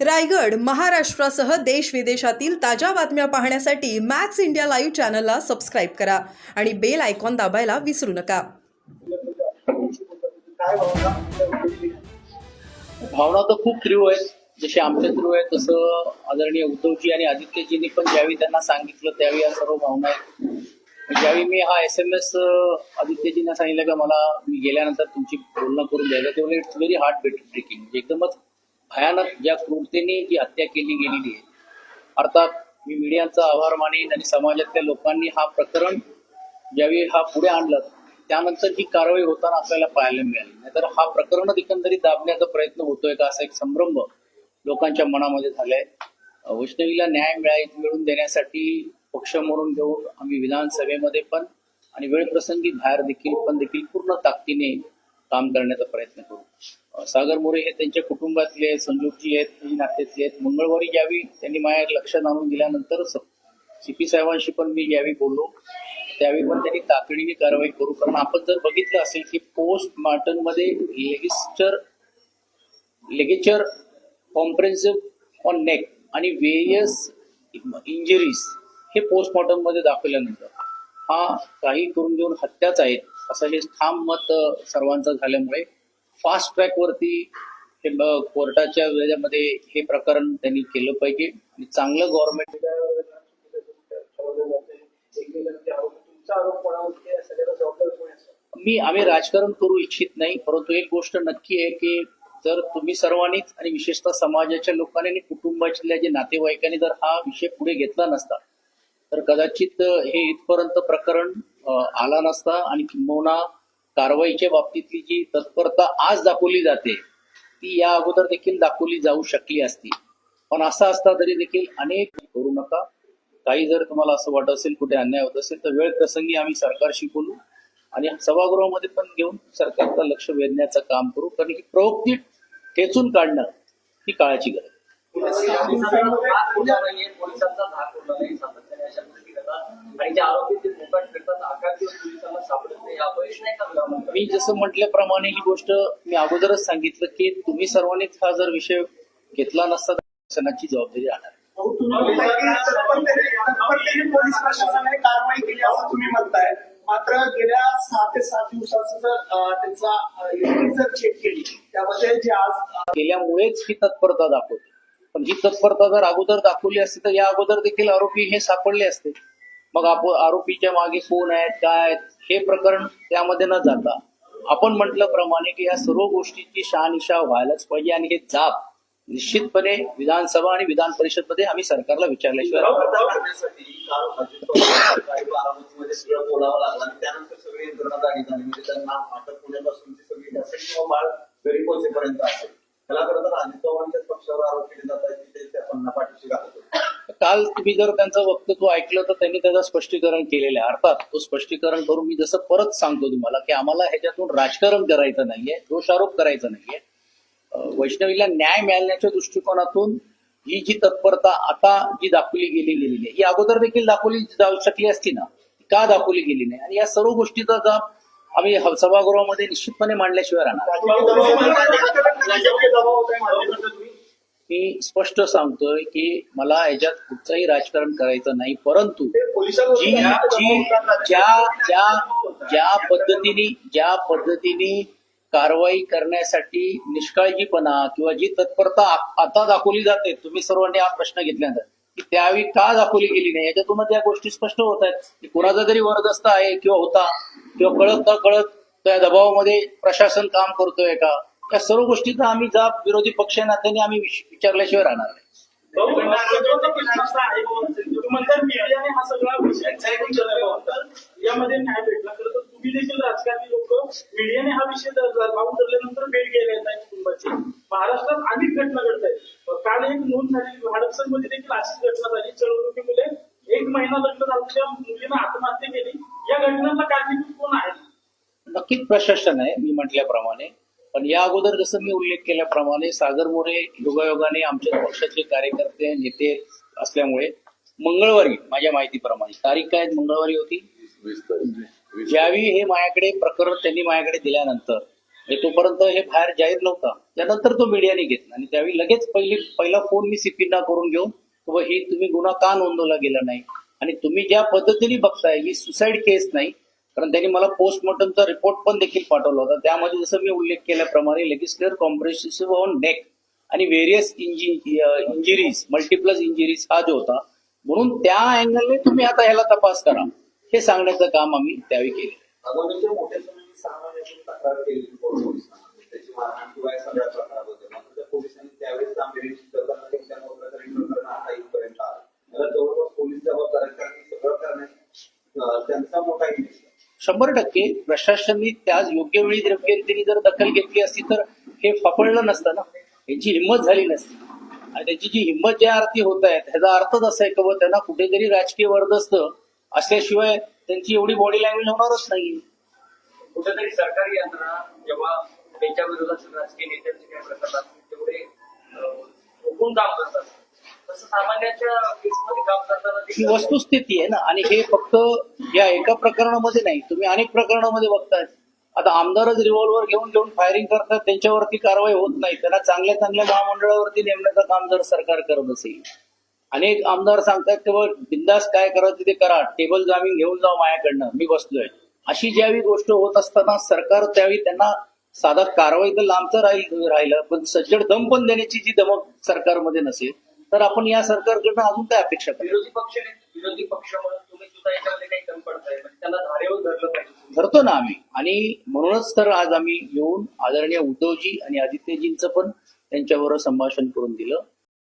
रायगड महाराष्ट्रासह देश विदेशातील ताज्या बातम्या पाहण्यासाठी मॅक्स इंडिया लाईव्ह चॅनलला सबस्क्राईब करा आणि बेल आयकॉन दाबायला विसरू नका. भावना तर खूप तीव्र आहेत. जसे आमच्या तीव्र आहेत तसं आदरणीय उद्धवजी आणि आदित्यजींनी पण ज्यावेळी त्यांना सांगितलं त्यावेळी या सर्व भावना आहेत. ज्यावेळी मी हा एस एम एस आदित्यजींना सांगितलं का मला मी गेल्यानंतर तुमची बोलणं करून द्यायला तेव्हा इट्स व्हेरी हार्ट ब्रेकिंग म्हणजे एकदमच भयानक ज्या क्रूरतेने जी हत्या केली गेलेली आहे. अर्थात मी मीडियाचा आभार मानेन आणि समाजातल्या लोकांनी हा प्रकरण ज्यावेळी हा पुढे आणलं त्यानंतर ही कारवाई होताना आपल्याला पाहायला मिळाली. नाहीतर हा प्रकरण एकंदरीत दाबण्याचा प्रयत्न होतोय का असा एक संभ्रम लोकांच्या मनामध्ये झालाय. वैष्णवीला न्याय मिळाय मिळवून देण्यासाठी पक्ष म्हणून घेऊन आम्ही विधानसभेमध्ये पण आणि वेळप्रसंगी बाहेर देखील पण देखील पूर्ण ताकदीने काम करण्याचा प्रयत्न करू. सागर मोरे हे त्यांच्या कुटुंबातले आहेत, संजोगजी आहेत हे नात्यातले आहेत. मंगळवारी ज्यावेळी त्यांनी माझ्या लक्षात आणून दिल्यानंतर सीपी साहेबांशी पण मी ज्यावेळी बोललो त्यावेळी पण त्यांनी तातडीने कारवाई करू. कारण आपण जर बघितलं असेल की पोस्ट मार्टममध्ये ligature ligature comprehensive on neck आणि वेरियस इंजरीज हे पोस्टमॉर्टममध्ये दाखवल्यानंतर हा काही करून घेऊन हत्याच आहेत असं हे ठाम मत सर्वांचं झाल्यामुळे फास्ट ट्रॅक वरती हे कोर्टाच्या वेळेमध्ये हे प्रकरण त्यांनी केलं पाहिजे. चांगलं गव्हर्नमेंट मी आम्ही राजकारण करू इच्छित नाही परंतु एक गोष्ट नक्की आहे की जर तुम्ही सर्वांनीच आणि विशेषतः समाजाच्या लोकांनी आणि कुटुंबातल्या जे नातेवाईकांनी जर हा विषय पुढे घेतला नसता तर कदाचित हे इथपर्यंत प्रकरण आला नसता आणि किंबहुना कारवाईच्या बाबतीतली जी तत्परता आज दाखवली जाते ती या अगोदर देखील दाखवली जाऊ शकली असती. पण असं असता तरी देखील अनेक करू नका. काही जर तुम्हाला असं वाटत असेल कुठे अन्याय होत असेल तर वेळ प्रसंगी आम्ही सरकारशी बोलू आणि सभागृहामध्ये पण घेऊन सरकारचं लक्ष वेधण्याचं काम करू. कारण ही प्रवृत्ती ठेचून काढणं ही काळाची गरज आहे. पोलिसांचा धाक उरला नाही सातत्याने अशा गोष्टी करतात आणि जे आरोपी ते मोकाट फिरतात आकार दिवस पोलिसांना सापडत नाही हा अपयश नाही का विधानमंडळात? मी जसं म्हटल्याप्रमाणे ही गोष्ट मी अगोदरच सांगितलं की तुम्ही सर्वांनीच हा जर विषय घेतला नसता तर शासनाची जबाबदारी राहणार. पोलीस प्रशासनाने कारवाई केली असं तुम्ही म्हणताय. मात्र गेल्या सहा ते सात दिवसाचं जर त्यांचा जर चेक केली त्यामध्ये जे आज केल्यामुळेच ही तत्परता दाखवते पण ही तत्परता जर अगोदर दाखवली असती तर या अगोदर देखील आरोपी हे सापडले असते. मग आपण आरोपीच्या मागे कोण आहेत काय आहेत हे प्रकरण त्यामध्ये न जाता आपण म्हटल्याप्रमाणे की या सर्व गोष्टीची शहानिशा व्हायलाच पाहिजे आणि हे जाब निश्चितपणे विधानसभा आणि विधान परिषदमध्ये आम्ही सरकारला विचारल्याशिवाय सगळं बोलावं लागलं आणि त्यानंतर म्हणजे त्यांना सगळी बाळ घरी पोहोचेपर्यंत असेल. त्याला खरं तर अजित पवारांच्याच पक्षावर आरोप केले जात आहेत की ते त्या पन्ना पाठीशी घालत होते काल तुम्ही जर त्यांचं वक्तव्य ऐकलं तर त्यांनी त्याचं स्पष्टीकरण केलेलं आहे. अर्थात तो स्पष्टीकरण करून मी जसं परत सांगतो तुम्हाला की आम्हाला ह्याच्यातून राजकारण करायचं नाहीये दोषारोप करायचा नाहीये. वैष्णवीला न्याय मिळण्याच्या दृष्टिकोनातून ही जी तत्परता आता जी दाखवली गेली गेलेली आहे ही अगोदर देखील दाखवली जाऊ शकली असती ना? का दाखवली गेली नाही? आणि या सर्व गोष्टीचा जाब आम्ही सभागृहामध्ये निश्चितपणे मांडल्याशिवाय राहणार. मी स्पष्ट सांगतोय की मला याच्यात कुठचंही राजकारण करायचं नाही परंतु जी जी ज्या ज्या ज्या पद्धतीने ज्या पद्धतीने कारवाई करण्यासाठी निष्काळजीपणा किंवा जी तत्परता आता दाखवली जाते तुम्ही सर्वांनी हा प्रश्न घेतल्यानंतर की त्यावेळी का दाखवली गेली नाही? याच्यातून त्या गोष्टी स्पष्ट होत आहेत. की कोणाचा तरी वरदस्त आहे किंवा होता किंवा कळत न कळत त्या दबावामध्ये प्रशासन काम करतोय का? या सर्व गोष्टीचा आम्ही जाब विरोधी पक्ष नात्याने आम्ही विच- विचारल्याशिवाय राहणार नाही. हा यामध्ये न्याय भेटला खरं तर तुम्ही देखील राजकारणी लोक मीडियाने हा विषय लावून धरल्यानंतर भेट गेले आहेत कुटुंबाची. महाराष्ट्रात अनेक घटना घडत आहेत. काल एक नोंद झाली हडपसरमध्ये देखील अशीच घटना झाली. चळवणुकीमुळे एक महिना लग्न झाल्याच्या मुलीनं आत्महत्या केली. या घटनांना कारणीभूत कोण आहे? नक्कीच प्रशासन आहे मी म्हटल्याप्रमाणे. पण या अगोदर जसं मी उल्लेख केल्याप्रमाणे सागर मोरे योगायोगाने आमच्या पक्षाचे कार्यकर्ते नेते असल्यामुळे मंगळवारी माझ्या माहितीप्रमाणे तारीख काय मंगळवारी होती? ज्यावेळी हे माझ्याकडे प्रकरण त्यांनी माझ्याकडे दिल्यानंतर म्हणजे तोपर्यंत हे बाहेर जाहीर नव्हता. त्यानंतर तो मीडियाने घेतला आणि त्यावेळी लगेच पहिली पहिला फोन मी सीपीना करून घेऊन की बुवा ही तुम्ही गुन्हा का नोंदवला गेला नाही? आणि तुम्ही ज्या पद्धतीने बघताय ही सुसाईड केस नाही कारण त्यांनी मला पोस्टमॉर्टमचा रिपोर्ट पण देखील पाठवला होता. त्यामध्ये जसं मी उल्लेख केल्याप्रमाणे लेगिस्लेअर कॉम्प्रेसिव्ह ऑन नेक आणि व्हेरियस इंजिरीज मल्टिप्लस इंजिरीज हा जो होता. म्हणून त्या अँगलने तुम्ही आता ह्याला तपास करा. हे सांगण्याचं काम आम्ही त्यावेळी केलं. तक्रार केली पोलिसांना त्याची मारहाण किंवा या सगळ्या प्रकाराबद्दल मात्र त्या पोलिसांनी त्यावेळेस गांभीर्याची दखल न घेतल्या प्रकारे प्रकरण आता इथपर्यंत आलं त्याला जवळपास पोलीस जबाबदार आहेत कारण हे सगळं करण्यात अं, त्यांचा मोठा इंटरेस्ट शंभर टक्के प्रशासनाने त्याच योग्य वेळी योग्यरीतीने जर दखल घेतली असती तर हे फफळलं नसतं ना. यांची हिंमत झाली नसती. आणि त्यांची जी हिंमत ज्या अर्थी होत आहे त्याचा अर्थच असा आहे की त्यांना कुठेतरी राजकीय वर्दस्त असल्याशिवाय त्यांची एवढी बॉडी लँग्वेज होणारच नाही कुठेतरी सरकारी यंत्रणा जेव्हा त्यांच्या विरोधात राजकीय नेत्यांचे काही प्रकार तेवढे काम करतात. ही वस्तुस्थिती आहे ना. आणि हे फक्त या एका प्रकरणामध्ये नाही. तुम्ही अनेक प्रकरणामध्ये बघताय. आता आमदारच रिव्हॉल्वर घेऊन घेऊन फायरिंग करतात त्यांच्यावरती कारवाई होत नाही. त्यांना चांगल्या चांगल्या महामंडळावरती नेमण्याचं काम जर सरकार करत असेल. अनेक आमदार सांगतात की बिंदास काय करायचं ते करा. टेबल जामीन घेऊन जाऊ माझ्याकडनं. मी बसलोय. अशी ज्यावेळी गोष्ट होत असताना सरकार त्यावेळी त्यांना साधा कारवाई तर लांबचं राहील राहिलं. पण सज्जड दम पण देण्याची जी दमक सरकारमध्ये नसेल तर आपण या सरकारकडनं अजून काय अपेक्षा करू? विरोधी पक्ष विरोधी पक्ष म्हणून तुम्ही सुद्धा याच्यामध्ये काही कमी पडताय. म्हणजे त्यांना धारेवर धरलं पाहिजे. धरतो ना आम्ही. आणि म्हणूनच तर आज आम्ही येऊन आदरणीय उद्धवजी आणि आदित्यजींचं पण त्यांच्याबरोबर संभाषण करून दिलं.